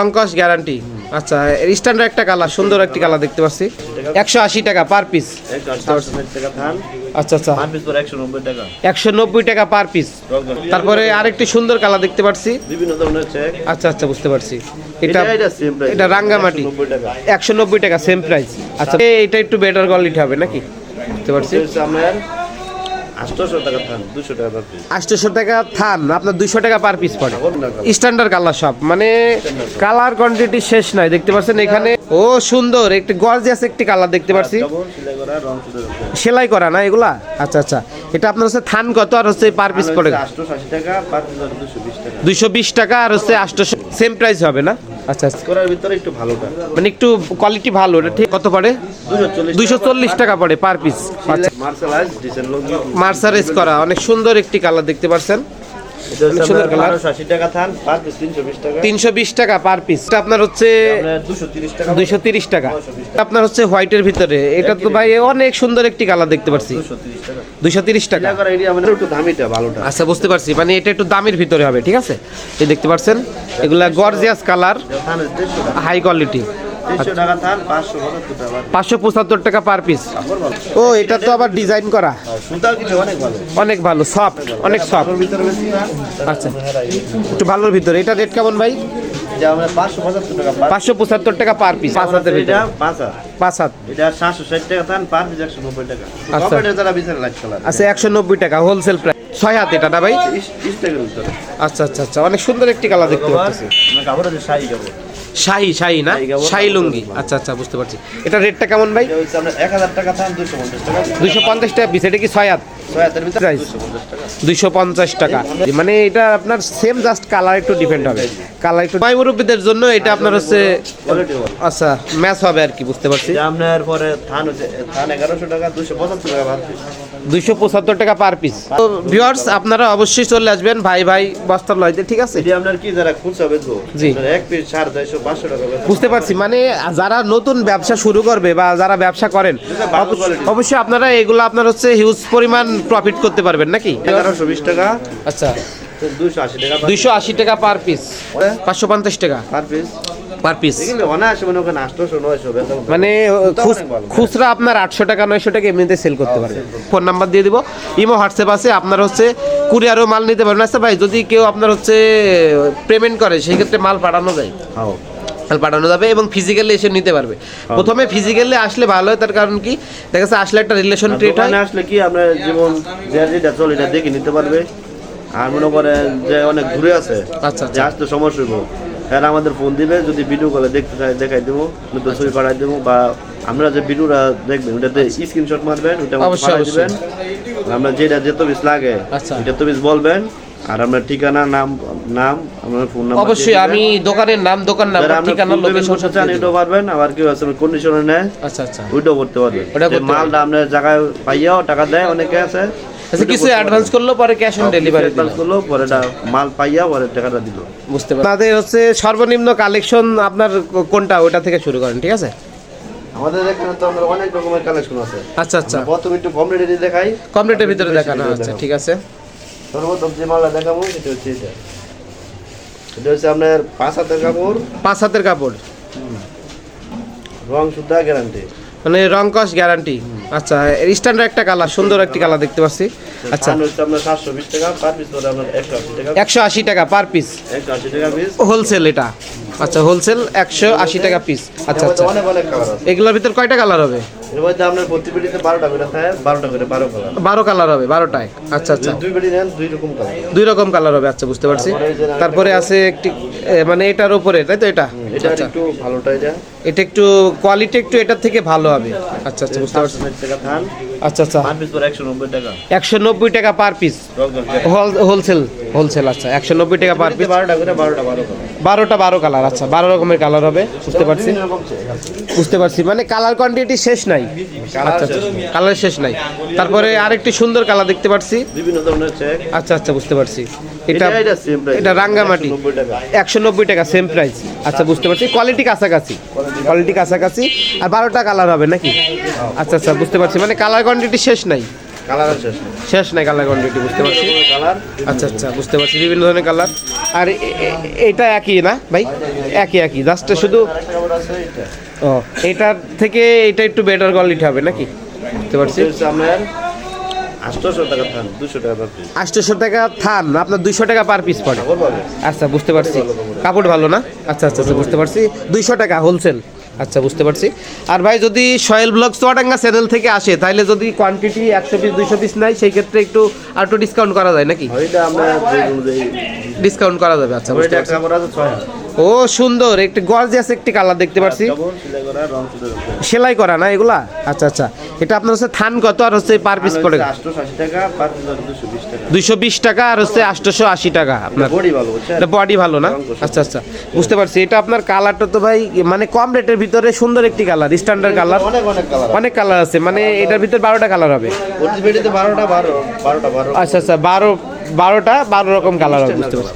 Pankaj guarantee. আচ্ছা standard একটা colour সুন্দর একটি কালার দেখতে পাচ্ছি। একশো আশি টাকা পার পিস আচ্ছা আচ্ছা। একশো নব্বই টাকা পার পিস তারপরে আরেকটি সুন্দর কালার দেখতে পাচ্ছি। আচ্ছা আচ্ছা বুঝতে পারছি। এটা এটা রাঙ্গামাটি। একশো নব্বই টাকা। সেম প্রাইস আচ্ছা এটা একটু বেটার কোয়ালিটি হবে নাকি? বুঝতে পারছি। আটশোশো টাকা ধান দুশো টাকা আটশোশো টাকা থান আপনার দুইশো টাকা পার পিস পড়ে। Standard colour. সব মানে কালার। কোয়ান্টিটি শেষ নাই দেখতে পাচ্ছেন এখানে। ও সুন্দর একটি গর্জিয়াস একটি কালার দেখতে পাচ্ছি। সিলাই করা না এগুলা? আচ্ছা আচ্ছা। এটা আপনার হচ্ছে থান কত আর হচ্ছে পার পিস পড়ে? দুশো বিশ টাকা। আর হচ্ছে আটশোশো সেম প্রাইস হবে না? আচ্ছা আচ্ছা। করার ভিতরে একটু ভালোটা। মানে একটু কোয়ালিটি ভালো এটা ঠিক কত পড়ে? দুশো চল্লিশ টাকা। পড়ে পার পিস আচ্ছা মার্সারাইজ করা অনেক সুন্দর একটি কালার দেখতে পাচ্ছেন। এটা হচ্ছে সুন্দর আপনার colour। বারোশো আশি টাকা থান পার পিস তিনশো বিশ টাকা। তিনশো পার পিস আপনার হচ্ছে আপনার দুশো তিরিশ টাকা। দুইশো তিরিশ টাকা। আপনার হচ্ছে হোয়াইটের ভিতরে। এটা তো ভাই অনেক সুন্দর একটি কালার দেখতে পাচ্ছি। দুইশো তিরিশ টাকা। ভালোটা। আচ্ছা বুঝতে পারছি। মানে এটা একটু দামের ভিতরে হবে ঠিক আছে? এই দেখতে পাচ্ছেন? এগুলা গর্জিয়াস কালার। হাই কোয়ালিটি পাঁচশো পঁচাত্তর টাকা পার পিস ও এটা তো আবার ডিজাইন করা। অনেক ভালো। সফট অনেক সফট কাপড়ের ভিতরে বেশি না আচ্ছা। একটু ভালোর ভিতরে এটা রেট কেমন ভাই? পাঁচশো পঁচাত্তর টাকা পার পিস পাঁচ হাতের এটা পাঁচ হাত। এটা সাতশো ষাট টাকা থান পার পিস একশো নব্বই টাকা। আচ্ছা। আচ্ছা একশো নব্বই টাকা হোলসেল প্রাইস ছয় হাত এটা না ভাই? আচ্ছা আচ্ছা আচ্ছা অনেক সুন্দর একটি কালার দেখতে পাচ্ছি। শাহি শাহি না? শাহি লুঙ্গি। আচ্ছা আচ্ছা বুঝতে পারছি। এটা রেটটা কেমন ভাই? এক হাজার টাকা থান দুশো পঞ্চাশ টাকা। দুইশো পঞ্চাশ টাকা পিস এটা কি ছয় হাত? দুশো দুইশো পঞ্চাশ টাকা। মানে এটা আপনার সেম জাস্ট কালার একটু ডিপেন্ড হবে। কালার একটু মাই মুরব্বীদের জন্য এটা আপনার হচ্ছে আচ্ছা ম্যাচ হবে আর কি বুঝতে পারছি। আপনার পরে থান হচ্ছে থান এগারোশো টাকা দুশো পঁচাত্তর টাকা দুইশো পঁচাত্তর টাকা পার পিস তো ভিউয়ার্স আপনারা অবশ্যই চলে আসবেন ভাই ভাই বস্তার লয়তে ঠিক আছে? এটি আপনার কি যারা খুচরা বেচবো? জি। এক পিস সাড়ে চারশো পাঁচশো টাকা বুঝতে পারছি মানে যারা নতুন ব্যবসা শুরু করবে বা যারা ব্যবসা করেন। অবশ্যই আপনারা এগুলো আপনার হচ্ছে হিউজ পরিমাণ প্রফিট করতে পারবেন নাকি? এগারোশো বিশ টাকা। আচ্ছা। দুইশো আশি টাকা পার পিস পাঁচশো পঞ্চাশ টাকা। পার পিস পার পিস মনে। খুচরা আপনার আটশো টাকা নয়শো টাকা এমনিতে সেল করতে পারবেন ফোন নাম্বার দিয়ে দিব। ইমো হোয়াটসঅ্যাপ আছে। আপনার হচ্ছে কুরিয়ারও মাল নিতে পারবেন। আচ্ছা ভাই যদি কেউ আপনার হচ্ছে পেমেন্ট করে সেই ক্ষেত্রে মাল পাঠানো যায়। হ্যাঁ। পাঠানো যাবে এবং ফিজিক্যালি এসে নিতে পারবে। প্রথমে ফিজিক্যালি আসলে ভালো হয় তার কারণ কি? দেখা যাচ্ছে আসলে একটা রিলেশন ক্রিয়েট হয়। আসলে কি আপনার যেমন যে যেটা চলে এটা দেখে নিতে পারবে। আর মনে করেন যে অনেক দূরে আছে আচ্ছা, যে আচ্ছা। আসতে সমস্যা হইব এরা আমাদের ফোন দিবে যদি ভিডিও কলে দেখতে চাই দেখাই দেবো নতুন ছবি পাঠাই দেবো বা আমরা যে ভিডিওটা দেখবেন ওটাতে স্ক্রিনশট মারবেন ওটা পাঠাই। দিবেন। আমরা যেটা যে তবিস লাগে আচ্ছা। এটা তবিস বলবেন আর আমরা ঠিকানা নাম নাম আমার ফোন নাম্বার অবশ্যই আমি দোকানের নাম দোকান নাম্বার ঠিকানা লোকেশন চান এটাও পারবেন আবার কেউ আছে কন্ডিশনে নেয় আচ্ছা আচ্ছা। ওইটাও করতে পারবেন। যে মালটা আপনার জায়গায় পাইয়াও টাকা দেয় অনেকে আছে। আচ্ছা কিছু অ্যাডভান্স করল পরে ক্যাশ অন ডেলিভারি অ্যাডভান্স করল পরে এটা মাল পাইয়া পরে টাকাটা দিল। বুঝতে পারছি। আপনাদের হচ্ছে সর্বনিম্ন কালেকশন আপনার কোনটা ওটা থেকে শুরু করেন ঠিক আছে? আমাদের এখানে তো আমরা অনেক রকমের কালেকশন আছে। আচ্ছা আচ্ছা। প্রথমে একটু কম রেটে দেখাই কমপ্লিটের ভিতরে দেখানো আচ্ছা ঠিক আছে। সর্বপ্রথম যে মালটা দেখাবো সেটা হচ্ছে এটা। এটা হচ্ছে আপনার পাঁচ হাতের কাপড়। পাঁচ হাতের কাপড়। রং সুদ্ধা গ্যারান্টি মানে রং কস গ্যারান্টি আচ্ছা স্ট্যান্ডার্ড একটা কালার সুন্দর একটি কালার দেখতে পাচ্ছি। আচ্ছা। একশো আশি টাকা। পার পিস হোলসেল এটা। আচ্ছা হোলসেল একশো আশি টাকা পিস আচ্ছা আচ্ছা। আছে। এগুলোর ভিতর কয়টা কালার হবে? এর মধ্যে আপনার প্রতি পেটিতে বারোটা করে থাকে বারোটা করে বারো কালার বারো কালার হবে বারোটায়। আচ্ছা আচ্ছা। দুই পেটি নেন দুই রকম কালার দুই রকম কালার হবে আচ্ছা বুঝতে পারছি। তারপরে আছে একটি মানে এটার উপরে তাই তো এটা? এটা আচ্ছা একটু ভালোটা এটা। এটা একটু কোয়ালিটি একটু এটার থেকে ভালো হবে। আচ্ছা আচ্ছা বুঝতে পারছি। আচ্ছা আচ্ছা। পরে একশো নব্বই টাকা। পার পিস হোলসেল হোলসেল আচ্ছা একশো নব্বই টাকা পার পিস বারোটা বারো কালার আচ্ছা বারো রকমের কালার হবে বুঝতে পারছি। বুঝতে পারছি। মানে কালার কোয়ান্টিটি শেষ নাই। আচ্ছা আচ্ছা কালার শেষ নাই। তারপরে আরেকটি সুন্দর কালার দেখতে পাচ্ছি বিভিন্ন ধরনের চেক আচ্ছা আচ্ছা বুঝতে পারছি। এটা এটা রাঙ্গামাটি। একশো নব্বই টাকা। সেম প্রাইস আচ্ছা বুঝতে পারছি। কোয়ালিটি কাছাকাছি। কোয়ালিটি কাছাকাছি। আর বারোটা কালার হবে নাকি? আচ্ছা আচ্ছা বুঝতে পারছি। মানে কালার কোয়ান্টিটি শেষ নাই। কালার শেষ শেষ নাই কালার কোয়ান্টিটি বুঝতে পারছি? কালার। আচ্ছা আচ্ছা বুঝতে পারছি। বিভিন্ন ধরনের কালার। আর এটা একই না ভাই? একই একই। জাস্ট শুধু ও এটার থেকে এটা একটু বেটার কোয়ালিটি হবে নাকি? বুঝতে পারছি। আপনার আটশোশো থান টাকা থান আপনার দুইশো টাকা পার পিস পড়ে। আচ্ছা বুঝতে পারছি। কাপড় ভালো না? আচ্ছা আচ্ছা আচ্ছা বুঝতে পারছি। দুইশো টাকা হোলসেল আচ্ছা বুঝতে পারছি। আর ভাই যদি সয়েল ব্লগ চুয়াডাঙ্গা চ্যানেল থেকে আসে তাহলে যদি কোয়ান্টিটি একশো পিস দুইশো পিস নেয় সেই ক্ষেত্রে একটু আর একটু ডিসকাউন্ট করা যায় নাকি? ডিসকাউন্ট করা যাবে আচ্ছা বুঝতে পারছি। ও সুন্দর একটি গর্জিয়াস একটি কালার দেখতে পাচ্ছি সেলাই করা না এগুলা? আচ্ছা আচ্ছা। এটা আপনার হচ্ছে থান কত আর হচ্ছে পার পিস পড়ে দুশো বিশ টাকা। দুইশো বিশ টাকা আর হচ্ছে আটশোশো আশি টাকা আপনার। বডি ভালো বুঝছেন? এটা বডি ভালো না? আচ্ছা আচ্ছা। বুঝতে পারছি। এটা আপনার কালারটা তো ভাই মানে কম রেটের ভিতরে সুন্দর একটি কালার স্ট্যান্ডার্ড কালার অনেক অনেক কালার অনেক কালার আছে মানে এটার ভিতরে বারোটা কালার হবে। আচ্ছা আচ্ছা। বারো বারোটা বারো রকম কালার হবে বুঝতে পারছি।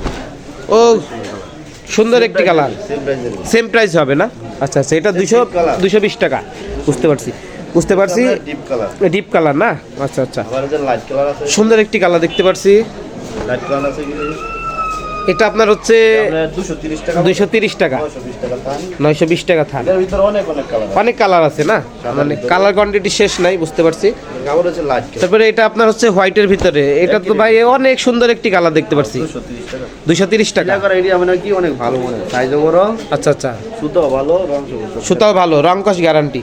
ও সুন্দর একটি কালার। সেম প্রাইস হবে। না? আচ্ছা আচ্ছা এটা দুশো। দুশো বিশ টাকা। বুঝতে পারছি। বুঝতে পারছি? ডিপ কালার না? আচ্ছা আচ্ছা। সুন্দর একটি কালার দেখতে পারছি লাইট কালার আছে কি এটা আপনার হচ্ছে দুইশো তিরিশ টাকা নয়শো বিশ টাকা থান। অনেক কালার আছে। না? মানে কালার কোয়ান্টিটি শেষ নাই বুঝতে পারছি। তারপরে এটা আপনার হচ্ছে হোয়াইটের ভিতরে। এটা তো ভাই অনেক সুন্দর একটি কালার দেখতে পাচ্ছি দুশো তিরিশ টাকা। দুইশো তিরিশ টাকা। কি অনেক ভালো সাইজও বড় আচ্ছা আচ্ছা। সুতো ভালো সুতাও ভালো রং কস গ্যারান্টি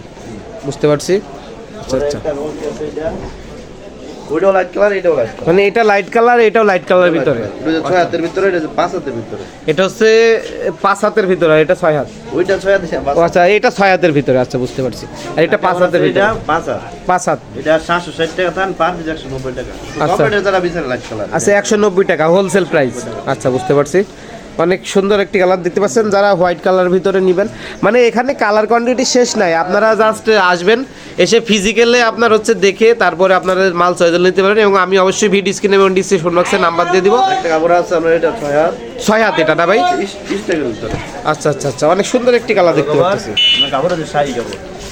বুঝতে পারছি। আচ্ছা আচ্ছা। ওইটাও লাইট কালার এটাও লাইট কালার মানে এটা লাইট কালার এটাও লাইট কালারের ভিতরে। এটা হচ্ছে ছয় হাতের ভিতরে এটা পাঁচ হাতের ভিতরে। এটা হচ্ছে পাঁচ হাতের ভিতরে এটা ছয় হাত। ওইটা ছয় হাতে। আচ্ছা এটা ছয় হাতের ভিতরে আচ্ছা বুঝতে পারছি। আর এটা পাঁচ হাতের ভিতরে। এটা পাঁচ হাত। পাঁচ হাত। এটা সাতশো ষাট টাকা থান পার পিস একশো নব্বই টাকা। আচ্ছা। যারা বিচারে লাইট কালার আচ্ছা একশো নব্বই টাকা হোলসেল প্রাইস আচ্ছা বুঝতে পারছি। অনেক সুন্দর একটি কালার দেখতে পাচ্ছেন যারা হোয়াইট কালার ভিতরে নেবেন। মানে এখানে কালার কোয়ান্টিটি শেষ নাই আপনারা জাস্ট আসবেন এসে ফিজিক্যালে আপনার হচ্ছে দেখে তারপরে আপনারা মাল চয়েস নিতে পারেন এবং আমি অবশ্যই ভিডিও স্ক্রিনে এবং ডিসক্রিপশন বক্সে নাম্বার দিয়ে দিব। একটা কাপড় আছে আমরা এটা ছয় হাত। ছয় হাত এটা না ভাই? আচ্ছা আচ্ছা আচ্ছা অনেক সুন্দর একটি কালার দেখতে পাচ্ছি।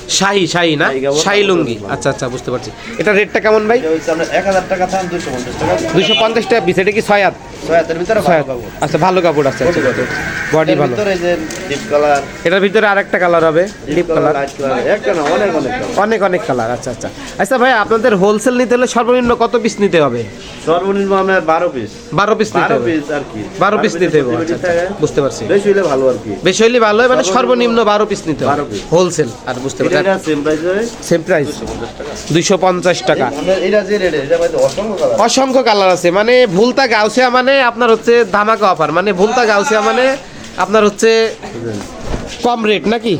আমরা শাহি শাহি না? শাহী লুঙ্গি। আচ্ছা আচ্ছা বুঝতে পারছি। এটা রেটটা কেমন ভাই? আমরা এক হাজার টাকা থান দুশো পঞ্চাশ টাকা। দুইশো পঞ্চাশ টাকা পিস এটা কি ছয় হাত? ভালো আচ্ছা ভালো কাপড় আছে Body ভালো। বডি ভালো। ডিপ কালার এটার ভিতরে আরেকটা কালার হবে ডিপ কালার অনেক অনেক কালার অনেক অনেক কালার আচ্ছা আচ্ছা। আচ্ছা ভাই আপনাদের হোলসেল নিতে হলে সর্বনিম্ন কত পিস নিতে হবে? সর্বনিম্ন আপনার বারো পিস বারো পিস নিতে হবে। পিস আর কি। বারো পিস নিতে হবে আচ্ছা। আচ্ছা, বুঝতে পারছি। বেশি হলে ভালো আর কি। বেশি হলে ভালো হয় মানে সর্বনিম্ন বারো পিস নিতে হবে। হোলসেল আর বুঝতে পারছি। সেম প্রাইস দুইশো পঞ্চাশ টাকা। ভাই অসংখ্য কালার আছে। মানে ভুলতা গাউসিয়া মানে আপনার হচ্ছে ধামাকা অফার মানে ভুলতা গাউসিয়া মানে আপনার হচ্ছে কম রেট নাকি?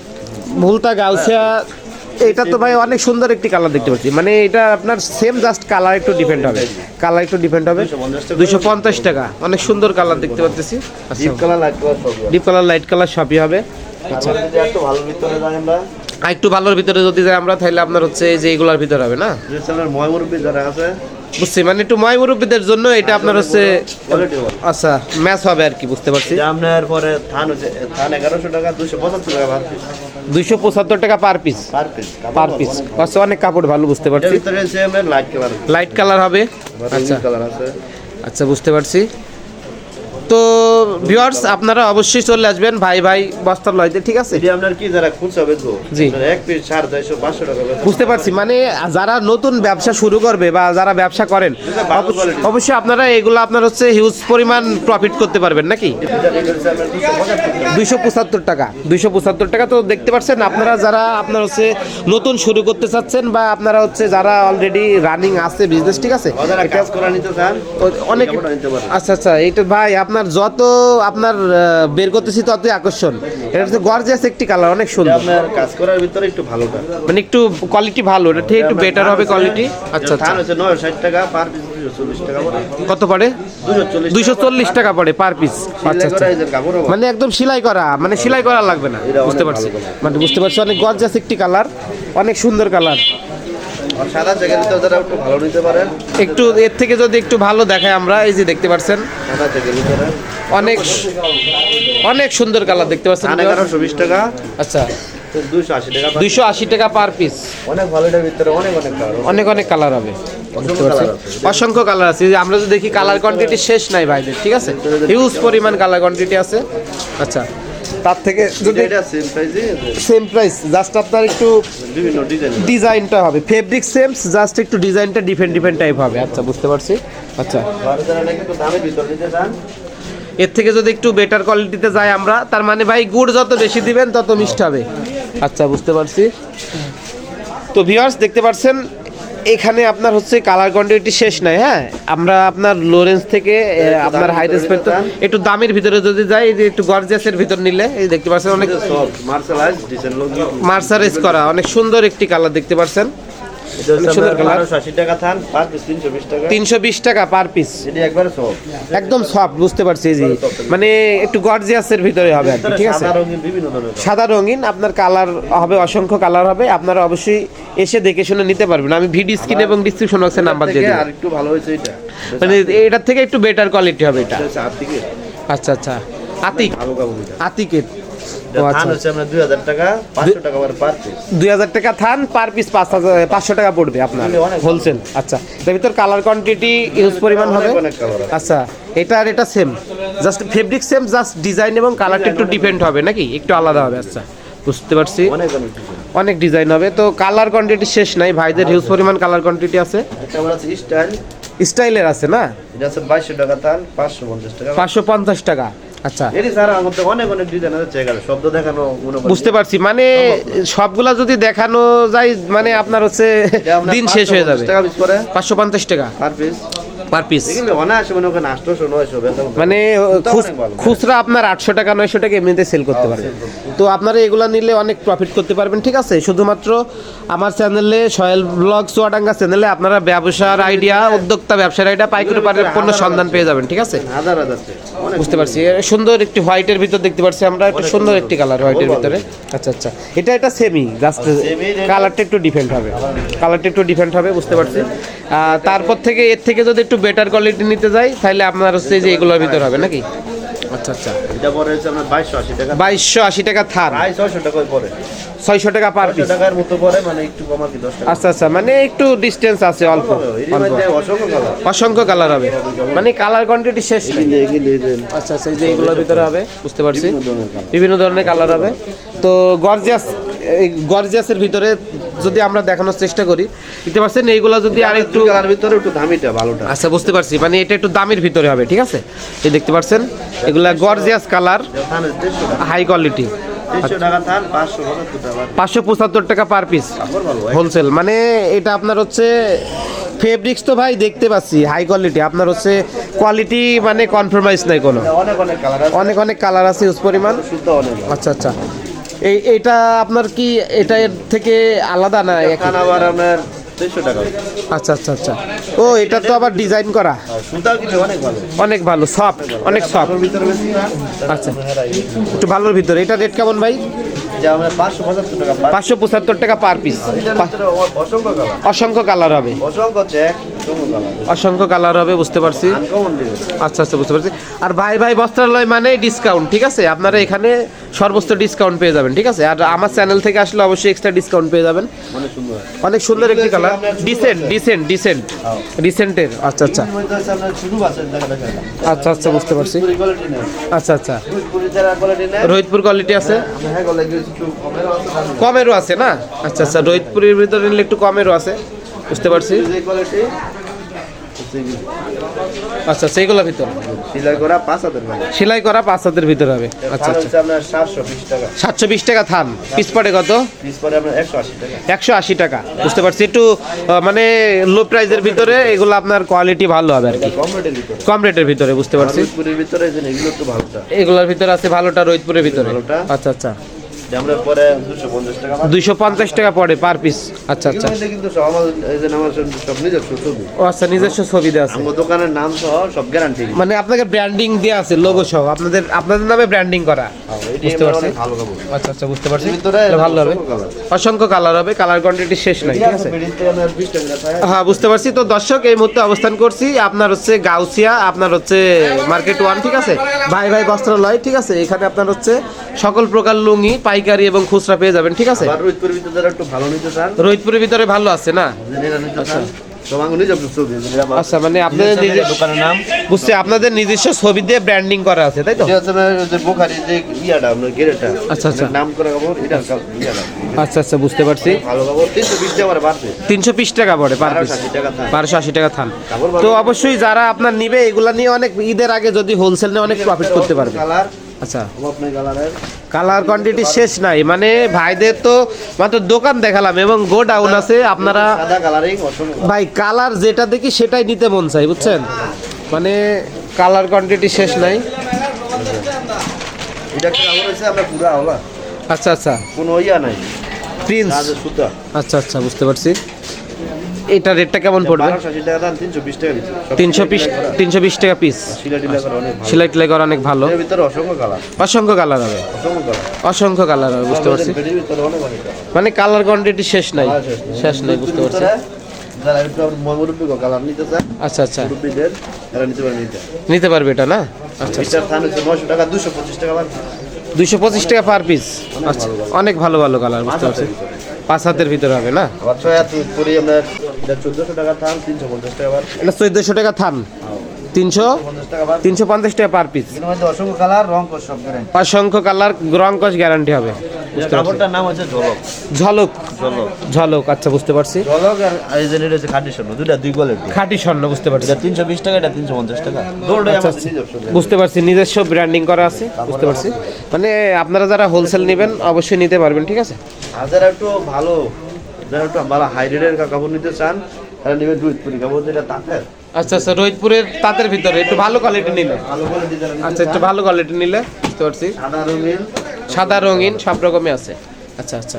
ভুলতা গাউসিয়া এটা তো ভাই অনেক সুন্দর একটি কালার দেখতে পাচ্ছি। মানে এটা আপনার সেম জাস্ট কালার একটু ডিপেন্ড হবে। কালার একটু ডিপেন্ড হবে। 250 টাকা। দুইশো পঞ্চাশ টাকা। অনেক সুন্দর কালার দেখতে পাচ্ছি। ডিপ কালার লাইট কালার সবই আছে। ডিপ কালার লাইট কালার সবই হবে। আচ্ছা আর একটু ভালোর ভিতরে যদি যাই আমরা তাহলে আপনার হচ্ছে যে এগুলার ভিতরে হবে না? যারা আছে বুঝছি মানে একটু ময় মুরব্বীদের জন্য এটা আপনার হচ্ছে আচ্ছা ম্যাচ হবে আর কি বুঝতে পারছি। আপনার পরে থান হচ্ছে থান এগারোশো টাকা দুশো পঁচাত্তর টাকা পার পিস দুইশো পঁচাত্তর টাকা per piece per piece per piece আচ্ছা অনেক কাপড় ভালো বুঝতে পারছি। লাইট কালার লাইট কালার হবে? আচ্ছা। কালার আছে। আচ্ছা বুঝতে পারছি। তো ভিউয়ার্স আপনারা অবশ্যই চলে আসবেন ভাই ভাই বস্তার লয়তে ঠিক আছে? এটি আপনার কি যারা খুচরা বেচবো? জি। এক পিস সাড়ে চারশো পাঁচশো টাকা বুঝতে পারছি মানে যারা নতুন ব্যবসা শুরু করবে বা যারা ব্যবসা করেন। অবশ্যই আপনারা এগুলো আপনার হচ্ছে হিউজ পরিমাণ প্রফিট করতে পারবেন নাকি? দুইশো পঁচাত্তর টাকা। দুইশো পঁচাত্তর টাকা তো দেখতে পাচ্ছেন আপনারা যারা আপনার হচ্ছে নতুন শুরু করতে চাচ্ছেন বা আপনারা হচ্ছে যারা অলরেডি রানিং আছে বিজনেস ঠিক আছে? অনেক আচ্ছা আচ্ছা এইটা ভাই আপনার যত আপনার বের করতেছি ততই আকর্ষণ। এটা হচ্ছে গর্জিয়াস একটি কালার অনেক সুন্দর। আপনার কাজ করার ভিতরে একটু ভালোটা মানে একটু কোয়ালিটি ভালো এটা ঠিক একটু বেটার হবে কোয়ালিটি আচ্ছা আচ্ছা। হচ্ছে নয় ষাট টাকা পার পিস দুশো চল্লিশ টাকা পড়ে। কত পড়ে? দুশো চল্লিশ দুইশো চল্লিশ টাকা পড়ে পার পিস আচ্ছা আচ্ছা। কাপড় মানে একদম সেলাই করা মানে সেলাই করা লাগবে না বুঝতে পারছি। মানে বুঝতে পারছি অনেক গর্জাস একটি কালার অনেক সুন্দর কালার সাদা জ্যাকেট তো যারা একটু ভালো নিতে পারেন। একটু এর থেকে যদি একটু ভালো দেখায় আমরা এই যে দেখতে পাচ্ছেন। সাদা জ্যাকেট অনেক অনেক সুন্দর কালার দেখতে পাচ্ছেন থান এগারোশো বিশ টাকা। আচ্ছা। দুশো আশি টাকা দুইশো আশি টাকা পার পিস অনেক ভালো এটার ভিতরে অনেক অনেক কালার অনেক অনেক কালার হবে। অসংখ্য কালার আছে। যে আমরা তো দেখি কালার কোয়ান্টিটি শেষ নাই ভাইদের ঠিক আছে? হিউজ পরিমাণ কালার কোয়ান্টিটি আছে। আচ্ছা। তার থেকে যদি সেম প্রাইসে জাস্ট আপনার একটু বিভিন্ন ডিজাইন ডিজাইনটা হবে। ফেব্রিক সেম জাস্ট একটু ডিজাইনটা ডিফারেন্ট ডিফারেন্ট টাইপ হবে। আচ্ছা বুঝতে পারছি। আচ্ছা। এর থেকে যদি একটু বেটার কোয়ালিটিতে যাই আমরা তার মানে ভাই গুড় যত বেশি দিবেন তত মিষ্টি হবে। আচ্ছা বুঝতে পারছি। তো ভিউয়ার্স দেখতে পাচ্ছেন এখানে আপনার হচ্ছে কালার কোয়ান্টিটি শেষ নাই হ্যাঁ? আমরা আপনার লোরেন্স থেকে আপনার হাই রেসপেক্ট একটু দামের ভিতরে যদি যাই এই যে একটু গর্জিয়াসের ভিতর নিলে এই দেখতে পাচ্ছেন অনেক মার্সারাইজ করা অনেক সুন্দর একটি কালার দেখতে পাচ্ছেন। তিনশো বিশ টাকা। পার পিস এটি একবারে সফট একদম সফট বুঝতে পারছি জি। মানে একটু গর্জিয়াসের ভিতরে হবে আর ঠিক আছে? সাদা রঙিন আপনার কালার হবে অসংখ্য কালার হবে আপনারা অবশ্যই এসে দেখে শুনে নিতে পারবেন। আমি ভিডিও স্ক্রিন এবং ডিসক্রিপশন বক্সে নাম্বার দিয়ে থেকে আর একটু ভালো হয়েছে এটা। মানে এটার থেকে একটু বেটার কোয়ালিটি হবে এটা। আচ্ছা আচ্ছা। আতিক। আতিকের। আচ্ছা। থান হচ্ছে আপনার 2000 টাকা 500 টাকা পার পিস দুই হাজার টাকা থান পার পিস পাঁচশো টাকা পড়বে আপনার অনেক হোলসেল আচ্ছা এর ভিতর কালার কোয়ান্টিটি ইউজ পরিমাণ হবে। অনেক অনেক কালার আছে। আচ্ছা এটা আর এটা same just fabric same just design এবং কালারটা একটু ডিপেন্ড হবে। নাকি? একটু আলাদা হবে আচ্ছা বুঝতে পারছি। অনেক ডিজাইন হবে। তো কালার কোয়ান্টিটি শেষ নাই ভাইদের হিউজ পরিমাণ কালার কোয়ান্টিটি আছে। স্টাইলের আছে না? এটা আছে 2200 টাকা থান 550 টাকা। পাঁচশো পঞ্চাশ টাকা। আচ্ছা। এটি স্যার অনেক অনেক ডিজাইন আছে চেক আছে শব্দ দেখানো বুঝতে পারছি মানে সবগুলা যদি দেখানো যায় মানে আপনার হচ্ছে দিন শেষ হয়ে যাবে। টাকা পিস করে। পাঁচশো পঞ্চাশ টাকা। Per piece. পার পিস মনে করেন 800 900 বেতন মানে ওটাও খুচ- অনেক ভালো। খুচরা আপনার আটশো টাকা নয়শো টাকা এমনিতে সেল করতে পারবেন তো আপনারা এগুলা নিলে অনেক প্রফিট করতে পারবেন ঠিক আছে? শুধুমাত্র আমার চ্যানেলে সয়েল ব্লগ চুয়াডাঙ্গা চ্যানেলে আপনারা ব্যবসার আইডিয়া উদ্যোক্তা ব্যবসার আইডিয়া পাইকারি পারের পণ্য সন্ধান পেয়ে যাবেন ঠিক আছে? হাজার হাজার বুঝতে পারছি। সুন্দর একটি হোয়াইটের ভিতর দেখতে পাচ্ছি আমরা একটা সুন্দর একটি কালার হোয়াইটের ভিতরে। আচ্ছা আচ্ছা। এটা এটা সেমি জাস্ট কালারটা একটু ডিফারেন্ট হবে। কালারটা একটু ডিফারেন্ট হবে বুঝতে পারছি। তারপর থেকে এর থেকে যদি একটু বেটার কোয়ালিটি নিতে যাই তাহলে আপনার হচ্ছে যে এগুলোর ভিতর হবে নাকি? আচ্ছা আচ্ছা। এটা পরে হচ্ছে আপনার 2280 টাকা। বাইশশো আশি টাকা থান। প্রায় 600 টাকা পরে। ছয়শো টাকা পার পিস টাকার মতো পরে মানে একটু কমা কি 10 আচ্ছা আচ্ছা মানে একটু ডিস্টেন্স আছে অল্প অসংখ্য কালার হবে। মানে কালার কোয়ান্টিটি শেষ আচ্ছা আচ্ছা যে এগুলোর ভিতরে হবে বুঝতে পারছি। বিভিন্ন ধরনের কালার হবে। তো গর্জিয়াস এই গর্জিয়াসের ভিতরে যদি আমরা দেখানোর চেষ্টা করি দেখতে পাচ্ছেন এইগুলো যদি আর একটু কালার ভিতরে একটু দামিটা ভালোটা। আচ্ছা বুঝতে পারছি। মানে এটা একটু দামের ভিতরে হবে ঠিক আছে? এই দেখতে পাচ্ছেন এগুলা গর্জিয়াস কালার থান 300 টাকা হাই কোয়ালিটি 300 টাকা। থান 575 টাকা পাঁচশো পঁচাত্তর টাকা পার পিস হোলসেল মানে এটা আপনার হচ্ছে ফেব্রিক্স তো ভাই দেখতে পাচ্ছি হাই কোয়ালিটি আপনার হচ্ছে কোয়ালিটি মানে কনফার্মাইজ নাই কোনো। অনেক অনেক কালার আছে। অনেক অনেক কালার আছে ইউজ পরিমাণ। আচ্ছা আচ্ছা। এই এটা আপনার কি এটা এর থেকে আলাদা না আবার আপনার টাকা। আচ্ছা আচ্ছা আচ্ছা। ও এটা তো আবার ডিজাইন করা। অনেক ভালো। অনেক ভালো সফট অনেক সফট। আচ্ছা। একটু ভালোর ভিতরে। এটা রেট কেমন ভাই? যা আমরা 575 টাকা পাই পাঁচশো পঁচাত্তর টাকা পার পিস অসংখ্য কালার হবে। অসংখ্য চেক অসংখ্য কালার হবে, বুঝতে পারছি। আচ্ছা আচ্ছা বুঝতে পারছি। আর ভাই ভাই, বস্ত্রালয় মানে ডিসকাউন্ট ঠিক আছে? আপনারা এখানে সর্বোচ্চ ডিসকাউন্ট পেয়ে যাবেন, ঠিক আছে? আর আমার চ্যানেল থেকে আসলে অবশ্যই এক্সট্রা ডিসকাউন্ট পেয়ে যাবেন। অনেক সুন্দর একটি কালার ডিসেন্ট ডিসেন্ট ডিসেন্ট ডিসেন্টের আচ্ছা আচ্ছা। আচ্ছা আচ্ছা বুঝতে পারছি। আচ্ছা আচ্ছা। রোহিতপুর কোয়ালিটি আছে? কমেরও আছে না? আচ্ছা আচ্ছা রোহিতপুরের ভিতরে একটু কমেরও আছে। বুঝতে পারছি? আচ্ছা সেইগুলোর ভিতর। সিলাই করা পাঁচ হাজার সেলাই করা পাঁচ হাতের ভিতরে হবে। আচ্ছা আচ্ছা। আপনার সাতশো বিশ টাকা। সাতশো বিশ টাকা থান। পিস পড়ে কত? আপনার একশো আশি টাকা। একশো আশি টাকা। বুঝতে পারছি। একটু মানে লো প্রাইসের ভিতরে এগুলো আপনার কোয়ালিটি ভালো হবে আর কি। কম রেটের ভিতরে। কম রেটের ভিতরে বুঝতে পারছি। ভিতরে এগুলো ভালোটা এগুলোর ভিতরে আছে ভালোটা রোহিতপুরের ভিতরে? আচ্ছা আচ্ছা। যে আমরা পরে দুশো পঞ্চাশ টাকা পাই। দুইশো পঞ্চাশ টাকা পড়ে পার পিস আচ্ছা আচ্ছা। কিন্তু সব আমার এই যে আমার সব নিজস্ব ছবি। ও আচ্ছা নিজস্ব ছবি দেওয়া আছে। আমার দোকানের নাম সহ সব গ্যারান্টি মানে আপনাকে ব্র্যান্ডিং দেওয়া আছে লোগো সহ। আপনাদের আপনাদের নামে ব্র্যান্ডিং করা। বুঝতে পারছি। আচ্ছা আচ্ছা বুঝতে পারছি ভালো হবে। অসংখ্য কালার হবে। কালার কোয়ান্টিটি শেষ নাই ঠিক আছে। হ্যাঁ বুঝতে পারছি। তো দর্শক এই মুহূর্তে অবস্থান করছি। আপনার হচ্ছে গাউসিয়া আপনার হচ্ছে মার্কেট ওয়ান ঠিক আছে? ভাই ভাই বস্ত্রালয় ঠিক আছে? এখানে আপনার হচ্ছে সকল প্রকার লুঙ্গি পাইকারি এবং খুচরা পেয়ে যাবেন ঠিক আছে? রোহিতপুরের ভিতরে যারা একটু ভালো নিতে চান। রোহিতপুরের ভিতরে ভালো আছে না? আমার- আচ্ছা। মানে আপনাদের নিজস্ব নিজস্ব দোকানের নাম। বুঝছি আপনাদের নিজস্ব ছবি দিয়ে ব্র্যান্ডিং করা আছে তাই তো? এটা হচ্ছে আপনার যে বোখারি যে ইয়াটা আপনার গেরেটা আচ্ছা, আচ্ছা। নাম করা কাপড় এটা আচ্ছা আচ্ছা বুঝতে পারছি। ভালো কাপড় তিনশো বিশ টাকা করে বাড়ছে তিনশো বিশ টাকা পড়ে পার পিস। বারোশো আশি টাকা থাক বারোশো আশি টাকা থান। তো অবশ্যই যারা আপনার নিবে এগুলা নিয়ে অনেক ঈদের আগে যদি হোলসেল নিয়ে অনেক প্রফিট করতে পারবে। কালার আচ্ছা। কালার কোয়ান্টিটি শেষ নাই মানে ভাইদের তো মাত্র দোকান দেখালাম এবং গো ডাউন আছে আপনারা ভাই কালার যেটা দেখি সেটাই নিতে মন চাই বুঝছেন? মানে কালার কোয়ান্টিটি শেষ নাই। আচ্ছা আচ্ছা। কোনো ইয়া নাই। প্রিন্স আচ্ছা আচ্ছা বুঝতে পারছি। এটা রেটটা কেমন পড়বে? তিনশো পিস তিনশো বিশ টাকা পিস সেলাই টেলাই করা অনেক ভালো। এর ভিতরে অসংখ্য কালার অসংখ্য কালার হবে। অসংখ্য কালার হবে বুঝতে পারছি। মানে কালার কোয়ান্টিটি শেষ নাই। শেষ নাই। বুঝতে পারছি। আচ্ছা আচ্ছা। নিতে পারে নিতে নিতে পারবে এটা না? আচ্ছা টাকা দুশো পঁচিশ টাকা পার পিস আচ্ছা অনেক ভালো ভালো কালার বুঝতে পারছি। পাঁচ হাতের ভিতরে হবে না? ছয় হাত করি আমরা চোদ্দোশো টাকা থাম তিনশো পঞ্চাশ টাকা এটা চোদ্দশো টাকা থান তিনশো? তিনশো পঞ্চাশ টাকা পার পিস অসংখ্য কালার অসংখ্য গ্যারান্টি হবে। কাপড়টার নাম হচ্ছে ঝলক। ঝলক। আচ্ছা বুঝতে পারছি। ঝলক আর এই যে এটা হচ্ছে খাঁটি স্বর্ণ দুইটা দুই কোয়ালিটি খাঁটি স্বর্ণ বুঝতে পারছি। এটা তিনশো বিশ টাকা এটা তিনশো পঞ্চাশ টাকা। আচ্ছা, নিজস্ব বুঝতে পারছি নিজস্ব ব্র্যান্ডিং করা আছে বুঝতে পারছি। মানে আপনারা যারা হোলসেল নেবেন অবশ্যই নিতে পারবেন ঠিক আছে? আর যারা একটু ভালো যারা একটু ভালো হাই রেটের কাপড় নিতে চান তারা নেবে দুধপুরি কাপড় যেটা তাঁতের। আচ্ছা আচ্ছা রোহিতপুরের তাঁতের ভিতরে একটু ভালো কোয়ালিটি নিলে। আচ্ছা একটু ভালো কোয়ালিটি নিলে বুঝতে পারছি। সাদা রঙিন। সব রকমই আছে। আচ্ছা আচ্ছা।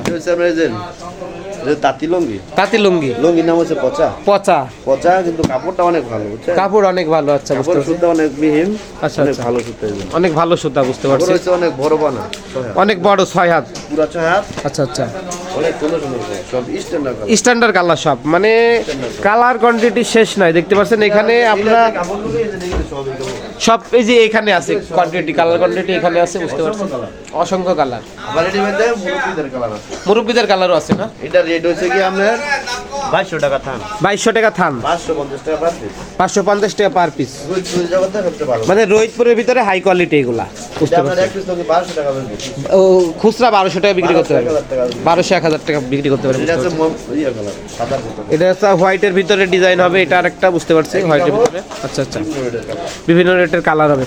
তাঁতি লঙ্গি। তাঁতি লুঙ্গি। লঙ্গির নাম হচ্ছে পচা। পচা। পচা কিন্তু কাপড়টা অনেক ভালো কাপড় অনেক ভালো আচ্ছা বুঝতে কাপড় অনেক মিহিন আচ্ছা, অনেক আচ্ছা। ভালো অনেক ভালো সুতা বুঝতে পারছি। অনেক বড় বানা অনেক বড় ছয় হাত। পুরা ছয় হাত। আচ্ছা আচ্ছা। স্ট্যান্ডার্ড কালার সব মানে কালার কোয়ান্টিটি শেষ নাই দেখতে পাচ্ছেন এখানে আপনারা সব এই যে এখানে আছে কোয়ান্টিটি কালার কোয়ান্টিটি এখানে আছে বুঝতে পারছেন অসংখ্য কালার আবার এটির মধ্যে মুরব্বীদের কালার আছে। মুরব্বীদের কালারও আছে না? এটা রেট হচ্ছে কি আপনার? বাইশশো টাকা থান। বাইশশো টাকা থান। পাঁচশো পঞ্চাশ টাকা পার পিস পাঁচশো পঞ্চাশ টাকা পার পিস মানে রোহিতপুরের ভিতরে হাই কোয়ালিটি এগুলা বুঝতে পারছি। ও খুচরা বারোশো টাকা বিক্রি করতে পারবে। 1200 টাকা। বেচবে। বারোশো এক হাজার টাকা বিক্রি করতে পারবে এটা হচ্ছে পারছি। ইয়ে কালার এটা হচ্ছে হোয়াইটের ভিতরে ডিজাইন হবে এটা আরেকটা বুঝতে পারছি হোয়াইটের ভিতরে। আচ্ছা আচ্ছা। বিভিন্ন রেটের কালার কালার হবে।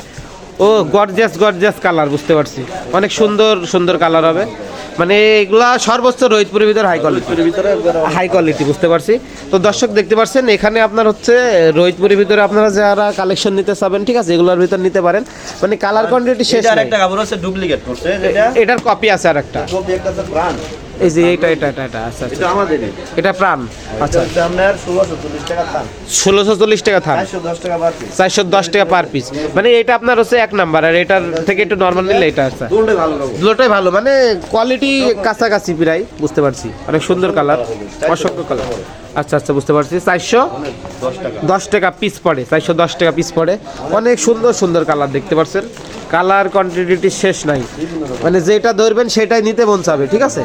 ও গর্জিয়াস গর্জিয়াস কালার বুঝতে পারছি। অনেক সুন্দর সুন্দর কালার হবে। মানে এগুলা সর্বোচ্চ রোহিতপুরের ভিতরে হাই কোয়ালিটির ভিতরে হাই কোয়ালিটি বুঝতে পারছি। তো দর্শক দেখতে পাচ্ছেন এখানে আপনার হচ্ছে রোহিতপুরের ভিতরে আপনারা যারা কালেকশন নিতে চাবেন ঠিক আছে এগুলোর ভিতর নিতে পারেন। মানে কালার কোয়ান্টিটি শেষ আর একটা কাপড় আছে ডুপ্লিকেট করছে এটার কপি আছে আর একটা কপি একটা ব্র্যান্ড এই যে এটা এটা এটা এটা আচ্ছা আচ্ছা। এটা আমাদেরই। এটা প্রাণ। আচ্ছা। আচ্ছা। আপনার ষোলোশো চল্লিশ টাকা থান। টাকা থান। পিস পার পিস মানে এটা আপনার হচ্ছে এক নাম্বার আর এটার থেকে একটু নর্মাল নিলে এটা আছে দুটোই ভালো দুটোই ভালো মানে কোয়ালিটি কাছাকাছি প্রায় বুঝতে পারছি। অনেক সুন্দর কালার অসংখ্য কালার আচ্ছা আচ্ছা বুঝতে পারছি। চারশো দশ টাকা। দশ টাকা পিস পড়ে চারশো দশ টাকা পিস পড়ে। অনেক সুন্দর সুন্দর কালার দেখতে পাচ্ছেন কালার কোয়ান্টিটি শেষ নাই। মানে যেটা ধরবেন সেটাই নিতে মন চাবে ঠিক আছে?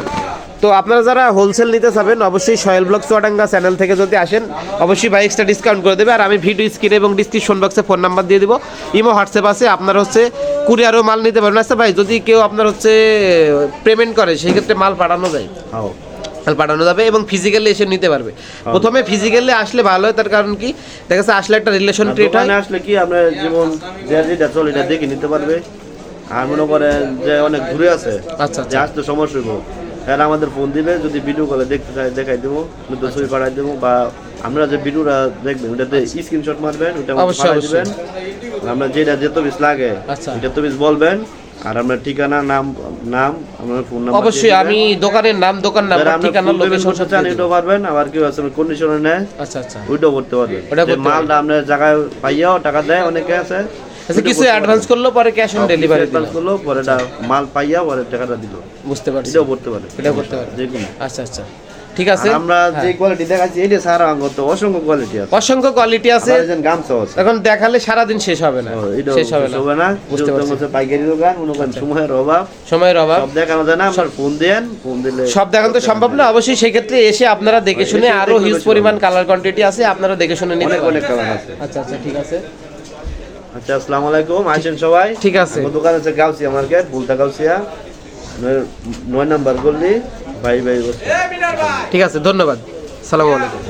তো আপনারা যারা হোলসেল নিতে চাবেন অবশ্যই সয়েল ব্লক চুয়াডাঙ্গা চ্যানেল থেকে যদি আসেন অবশ্যই ভাই এক্সট্রা ডিসকাউন্ট করে দেবে। আর আমি ভিডিও স্ক্রিনে এবং ডিসক্রিপশন বক্সে ফোন নাম্বার দিয়ে দিব। ইমো হোয়াটসঅ্যাপ আছে আপনার হচ্ছে কুরিয়ারও মাল নিতে পারবেন। আচ্ছা ভাই যদি কেউ আপনার হচ্ছে পেমেন্ট করে সেই ক্ষেত্রে মাল পাঠানো যায়। হাও পাঠানো যাবে এবং ফিজিক্যালি এসে নিতে পারবে। প্রথমে ফিজিক্যালি আসলে ভালো হয় তার কারণ কি? দেখা যাচ্ছে আসলে একটা রিলেশন ক্রিয়েট হয়। আসলে কি আপনার জীবন যে যেটা চলে এটা দেখে নিতে পারবে। আর মনে করেন যে অনেক দূরে আছে আচ্ছা যে আচ্ছা আসতে সমস্যা হইব। তাহলে আমাদের ফোন দিবে যদি ভিডিও কলে দেখতে চাই দেখাই দেবো নয়তো ছবি পাঠাই দেবো বা আমরা যে ভিডিওটা দেখবেন ওটাতে স্ক্রিনশট মারবেন ওটা পাঠাই। দিবেন। আমরা যেটা যে তবিস লাগে আচ্ছা। এটা তবিস বলবেন আর আপনার ঠিকানা নাম নাম আপনার ফোন নাম্বার অবশ্যই আমি দোকানের নাম দোকান নাম্বার ঠিকানা লোকেশন সব চান এটাও পারবেন আবার কেউ আছে কন্ডিশনে নেয় আচ্ছা আচ্ছা। ওইটাও করতে পারবেন। মালটা আপনার জায়গায় পাইয়াও টাকা দেয় অনেকে আছে আচ্ছা কিছু অ্যাডভান্স করল পরে ক্যাশ অন ডেলিভারি দিল। করল পরে মাল পাইয়া পরে টাকাটা দিল। বুঝতে পারছি। এটাও করতে পারে এটাও করতে পারবে যে আচ্ছা আচ্ছা। ঠিক আছে? আমরা যে হ্যাঁ। কোয়ালিটি দেখাচ্ছি এটা সারা আঙ্গ তো অসংখ্য কোয়ালিটি আছে। অসংখ্য কোয়ালিটি আছে। গামছা এখন দেখালে সারাদিন শেষ হবে না। শেষ হবে না। হবে না। বুঝতে পারছি। পাইকারি দোকান মনে করেন সময়ের অভাব। সময়ের অভাব। সব দেখানো যায় না আপনার ফোন দেন ফোন দিলে সব দেখান তো সম্ভব না। অবশ্যই সেই ক্ষেত্রে এসে আপনারা দেখে শুনে আরও হিউজ পরিমাণ কালার কোয়ান্টিটি আছে আপনারা দেখে শুনে নিতে অনেক পারেন। কালার আছে। আচ্ছা আচ্ছা ঠিক আছে। আচ্ছা আসসালামু আলাইকুম। আসেন সবাই। ঠিক আছে। দোকান আছে গাউসিয়া মার্কেট বুলতা গাউসিয়া। নয়- নাম্বার গল্লি ভাই ভাই ঠিক আছে ধন্যবাদ। সালামালাইকুম